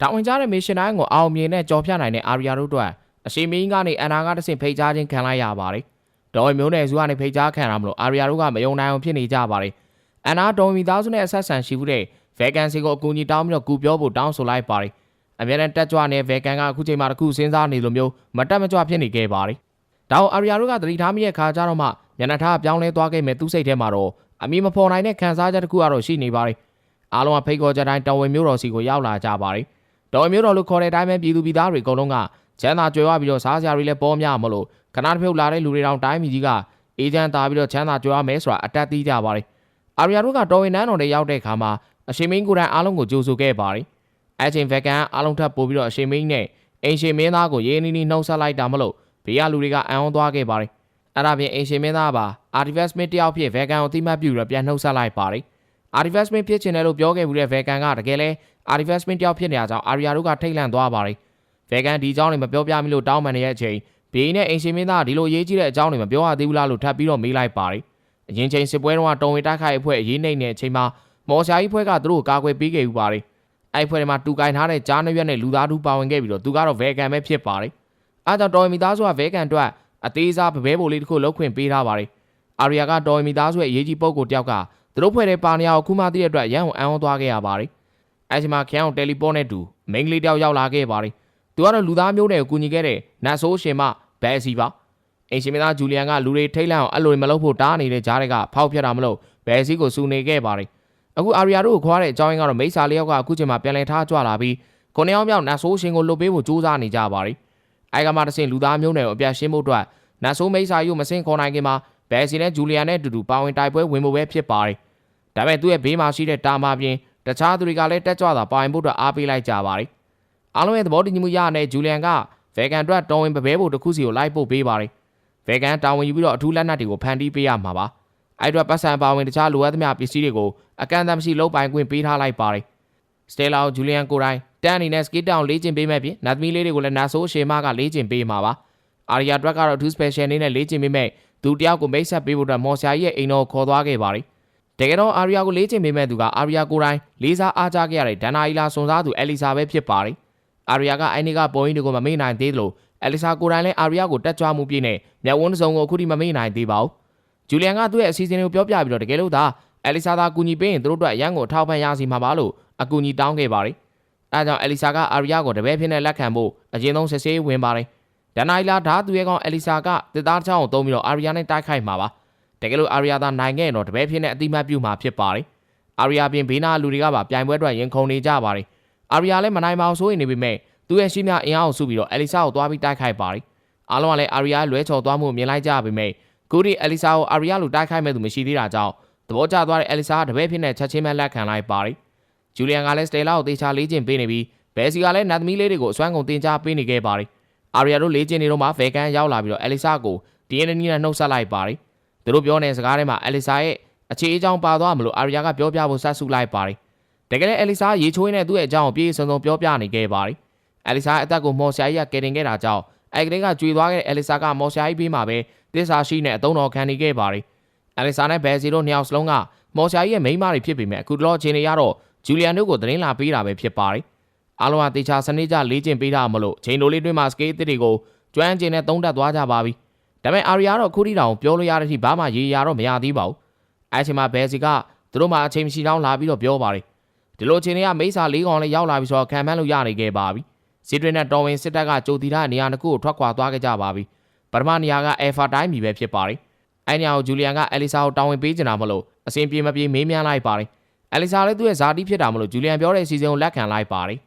တာဝန်ကျတဲ့မစ်ရှင်တိုင်းကိုအောင်မြင်နဲ့ကြော်ဖြတ်နိုင်တဲ့အာရီယာတို့အတွက်အရှိမင်းကနေအန်နာကတဆင့်ဖိတ်ကြားခြင်းခံလိုက်ရပါတယ်။တော်မျိုးနယ်စုကနေဖိတ်ကြားခံရမလို့အာရီယာတို့ကမယုံနိုင်အောင်ဖြစ်နေကြပါတယ်။အန်နာတော်မီသားစုနဲ့အဆက်ဆံရှိမှုတဲ့ဗေကန်စီကိုအကူအညီတောင်းပြီးတော့ကူပြောဖို့တောင်းဆိုလိုက်ပါတယ်။အများနဲ့တက်ကြွတဲ့ဗေကန်ကအခုချိန်မှာတစ်ခုစဉ်းစားနေလိုမျိုးမတက်မကြွဖြစ်နေခဲ့ပါတယ်။ဒါအောင်အာရီယာတို့ကသတိထားမိတဲ့ခါကျတော့မှညနေထားပြောင်းလဲသွားခဲ့မဲ့သူ့စိတ်ထဲမှာတော့အမီမဖော်နိုင်တဲ့ခံစားချက်တစ်ခုကတော့ရှိနေပါတယ်။အားလုံးကဖိတ်ခေါ်ကြတိုင်းတော်ဝင်မျိုးတော်စီကိုရောက်လာကြပါတယ်။ တော်ဝင်မျိုးတော်လို့ခေါ်တဲ့အတိုင်းပဲပြည်သူပြည်သားတွေအကုန်လုံးကချမ်းသာကြွယ်ဝပြီးတော့စားစရာတွေလည်းပေါ်များမလို့ခဏတစ်ဖြုတ်လာတဲ့လူတွေတောင်တိုင်းပြည်ကြီးကအေဂျင့်သားပြီးတော့ချမ်းသာကြွယ်ဝမယ်ဆိုတာအတက်သေးကြပါတယ်။အာရီယာတို့ကတော်ဝင်နန်းတော်တွေရောက်တဲ့အခါမှာအရှိမင်းကိုယ်တိုင်အားလုံးကိုကြိုဆိုခဲ့ပါတယ်။အချင်းဗက်ကန်အားလုံးထပ်ပို့ပြီးတော့အရှိမင်းနဲ့အင်ရှင်မင်းသားကိုရေးနီးနီးနှုတ်ဆက်လိုက်တာမလို့ဘေးကလူတွေကအံ့ဩသွားခဲ့ပါတယ်။အဲ့ဒါပြင်အင်ရှင်မင်းသားပါ Artifact Smith တယောက်ဖြစ်ဗက်ကန်ကိုတိမတ်ပြူပြီးတော့ပြန်နှုတ်ဆက်လိုက်ပါတယ်။ Artifact Smith ဖြစ်ချင်တယ်လို့ပြောခဲ့မှုတဲ့ဗက်ကန်ကတကယ်လဲ Artifact Smith တယောက်ဖြစ်နေကြအောင်အာရီယာတို့ကထိတ်လန့်သွားပါတယ်။ဗက်ကန်ဒီအကြောင်းတွေမပြောပြမိလို့တောင်းပန်နေတဲ့အချိန်ဘေးနဲ့အင်ရှင်မင်းသားဒီလိုရေးကြည့်တဲ့အကြောင်းတွေမပြောရသေးဘူးလားလို့ထပ်ပြီးတော့မေးလိုက်ပါတယ်။အရင်ချိန်စစ်ပွဲတုန်းကတော်ဝင်တိုက်ခိုက်အဖွဲ့အရေးနှိမ့်တဲ့အချိန်မှာမော်ရှာကြီးဖွဲ့ကသူတို့ကိုကာကွယ်ပေးခဲ့ဥပါတယ်။အဲ့ဖွဲ့တွေမှာတူကင်ထားတဲ့ကြားနှရွက်နဲ့လူသားတူပါဝင်ခဲ့ပြီးတော့သူကတော့ဗက်ကန်ပဲဖြစ်ပါတယ်။အားကြောင့်တော်ဝင်မိသားစုကဗက်ကန်အတွက်အသေးစားပပဲပိုလေးတစ်ခုလောက်ခွင့်ပေးထားပါတယ်။အာရီယာကတော်ဝင်မိသားစုရဲ့အရေးကြီးပုံကိုတယောက်ကသူတို့ဖွဲ့တဲ့ပါနေရာကိုခုမှသိတဲ့အတွက်ရန်ကိုအံ့ဩသွားခဲ့ရပါတယ်။ အဲ့ဒီမှာခရန်ကိုတယ်လီပို့နဲ့တူမိန်းကလေးတယောက်ရောက်လာခဲ့ပါတယ်။သူကတော့လူသားမျိုးတွေကိုကူညီခဲ့တဲ့နတ်ဆိုးရှင်မဘဲစီပါ။အင်ရှင်မသားဂျူလီယန်ကလူတွေထိတ်လန့်အောင်အဲ့လိုမလုပ်ဖို့တားနေတဲ့ကြားတွေကဖောက်ပြတာမလို့ဘဲစီကိုစူနေခဲ့ပါတယ်။အခုအာရီယာတို့ကိုခွာတဲ့အကြောင်းရင်းကတော့မိစ္ဆာလေးယောက်ကအခုချိန်မှာပြန်လည်ထားကြွလာပြီးခုနှစ်ယောက်မြောက်နတ်ဆိုးရှင်ကိုလွတ်ပေးဖို့ကြိုးစားနေကြပါတယ်။အဲကမှတဆင်လူသားမျိုးတွေကိုအပြတ်ရှင်းဖို့အတွက်နတ်ဆိုးမိစ္ဆာယူမစင်ခေါ်နိုင်ခင်မှာဘဲစီနဲ့ဂျူလီယန်နဲ့အတူတူပါဝင်တိုက်ပွဲဝင်ဖို့ပဲဖြစ်ပါတယ်။ဒါပေမဲ့သူ့ရဲ့ဘေးမှာရှိတဲ့တာမာပြင်တခြားသူတွေကလည်းတက်ကြွတာပါဝင်ဖို့အတွက်အားပေးလိုက်ကြပါတယ်။အားလုံးရဲ့သဘောတူညီမှုရတဲ့ဂျူလီယန်ကဗေကန်အတွက်တော်ဝင်ပပဲဖို့တစ်ခုစီကိုလိုက်ပို့ပေးပါတယ်။ဗေကန်တာဝန်ယူပြီးတော့အထူးလက်နက်တွေကိုဖန်တီးပေးရမှာပါ။အဲ့အတွက်ပတ်စံပါဝင်တခြားလိုအပ်သမျှပစ္စည်းတွေကိုအကန့်အသတ်မရှိလုပ်ပိုင်ခွင့်ပေးထားလိုက်ပါတယ်။စတေလာကိုဂျူလီယန်ကိုတိုင်းတန်အနေနဲ့စကီတောင်လေးကျင်ပေးမဲ့ပြင်နတ်သမီးလေးတွေကိုလည်းနာဆိုးရှေမကလေးကျင်ပေးမှာပါ။အာရီယာတွက်ကတော့အထူး special အနေနဲ့လေးကျင်ပေးမဲ့သူတယောက်ကိုမိတ်ဆက်ပေးဖို့အတွက်မော်ဆာကြီးရဲ့အိမ်တော်ကိုခေါ်သွားခဲ့ပါတယ်။ တကယ်တော့အာရီယာကိုလေးကျင်ပေးမဲ့သူကအာရီယာကိုတိုင်းလေးစားအားကြခဲ့ရတဲ့ဒန်နာအီလာစွန်စားသူအယ်လီဆာပဲဖြစ်ပါတယ်။အာရီယာကအိုင်နီကပေါ်ရင်းတွေကိုမမေ့နိုင်သေးသလိုအယ်လီဆာကိုတိုင်းလည်းအာရီယာကိုတက်ကြွမှုပြည့်နဲ့မျက်ဝန်းတစ်စုံကိုအခုထိမမေ့နိုင်သေးပါဘူး။ဂျူလီယန်ကသူ့ရဲ့အစီအစဉ်တွေကိုပြောပြပြီးတော့တကယ်လို့သာအယ်လီဆာသာကူညီပေးရင်သူတို့အတွက်အရန်ကိုအထောက်ပံ့ရစီမှာပါလို့အကူအညီတောင်းခဲ့ပါတယ်။အဲဒါကြောင့်အယ်လီဆာကအာရီယာကိုတပည့်ဖြစ်နဲ့လက်ခံဖို့အရင်ဆုံးစစ်ဆေးဝင်ပါတယ်။ဒန်နိုင်လာဓာသူရဲကောင်အယ်လီဆာကတစ်သားချောင်းကိုသုံးပြီးတော့အာရီယာနဲ့တိုက်ခိုက်မှာပါ။ တကယ်လို့အာရီယာသာနိုင်ခဲ့ရင်တော့တပည့်ဖြစ်နဲ့အတိမတ်ပြုမှာဖြစ်ပါတယ်။အာရီယာပြင်ဘေးနာလူတွေကပါပြိုင်ပွဲအတွက်ရင်ခုန်နေကြပါတယ်။အာရီယာလည်းမနိုင်ပါဘူးဆိုရင်နေပေမဲ့သူ့ရဲ့ရှိမြအင်အားကိုစုပြီးတော့အယ်လီဆာကိုသွားပြီးတိုက်ခိုက်ပါတယ်။အားလုံးကလည်းအာရီယာလွဲချော်သွားမှုမြင်လိုက်ကြပေမဲ့ကူဒီအယ်လီဆာကိုအာရီယာလိုတိုက်ခိုက်မဲ့သူမရှိသေးတာကြောင့်သဘောကျသွားတဲ့အယ်လီဆာကတပည့်ဖြစ်နဲ့ချက်ချင်းပဲလက်ခံလိုက်ပါတယ်။ဂျူလီယန်ကလည်းစတေလာကိုတေချာလေးကျင်ပေးနေပြီးဘယ်စီကလည်းနတ်သမီးလေးတွေကိုအစွမ်းကုန်တင် जा ပေးနေခဲ့ပါတယ်။အာရီယာတို့လေးကျင်နေတော့မှဗေကန်ရောက်လာပြီးတော့အယ်လီဆာကိုဒီအန်နီနဲ့နှုတ်ဆက်လိုက်ပါတယ်။ သူတို့ပြောနေတဲ့စကားထဲမှာအယ်လီဆာရဲ့အခြေအကြောင်းပါသွားမလို့အာရီယာကပြောပြဖို့စဆုလိုက်ပါတယ်။တကယ်လည်းအယ်လီဆာရေချိုးရင်းနဲ့သူ့ရဲ့အကြောင်းကိုပြေးစုံစုံပြောပြနေခဲ့ပါတယ်။အယ်လီဆာအသက်ကိုမော်ဆာကြီးကကယ်တင်ခဲ့တာကြောင့်အဲကလေးကကြွေသွားခဲ့တဲ့အယ်လီဆာကမော်ဆာကြီးပေးမှာပဲတစ္ဆာရှိနဲ့အသုံးတော်ခံနေခဲ့ပါတယ်။အယ်လီဆာနဲ့ဘယ်စီတို့နှစ်ယောက်စလုံးကမော်ဆာကြီးရဲ့မိန်းမတွေဖြစ်ပေမဲ့အခုတော့အချိန်တွေရတော့ဂျူလီယန်တို့ကိုသတင်းလာပေးတာပဲဖြစ်ပါတယ်။အားလုံးကတေချာစနစ်ကြလေ့ကျင့်ပေးတာမလို့ချိန်တိုလေးတွင်းမှာစကေးအစ်တွေကိုကျွမ်းကျင်နဲ့သုံးတက်သွားကြပါပြီ။ ဒါပေမဲ့အာရီယာတော့ခုထိတောင်ပြောလို့ရတဲ့အထိဘာမှရေရာတော့မရသေးပါဘူး။အဲအချိန်မှာဘယ်စီကသူတို့မှအချိန်မရှိတော့လာပြီးတော့ပြောပါတယ်။ဒီလိုအချိန်တွေကမိစ္ဆာလေးကောင်လေးရောက်လာပြီးဆိုတော့ခံမှန်းလို့ရနေခဲ့ပါပြီ။စစ်တွေနဲ့တော်ဝင်စစ်တပ်ကကြိုတီထားတဲ့နေရာတစ်ခုကိုထွက်ခွာသွားခဲ့ကြပါပြီ။ပထမနေရာကအဲဖာတိုင်းမီပဲဖြစ်ပါတယ်။အဲနေရာကိုဂျူလီယန်ကအယ်လီဆာကိုတောင်းဝင်ပေးချင်တာမလို့အစဉ်ပြေမပြေမေးမြန်းလိုက်ပါတယ်။အယ်လီဆာလည်းသူ့ရဲ့ဇာတိဖြစ်တာမလို့ဂျူလီယန်ပြောတဲ့အစီအစဉ်ကိုလက်ခံလိုက်ပါတယ်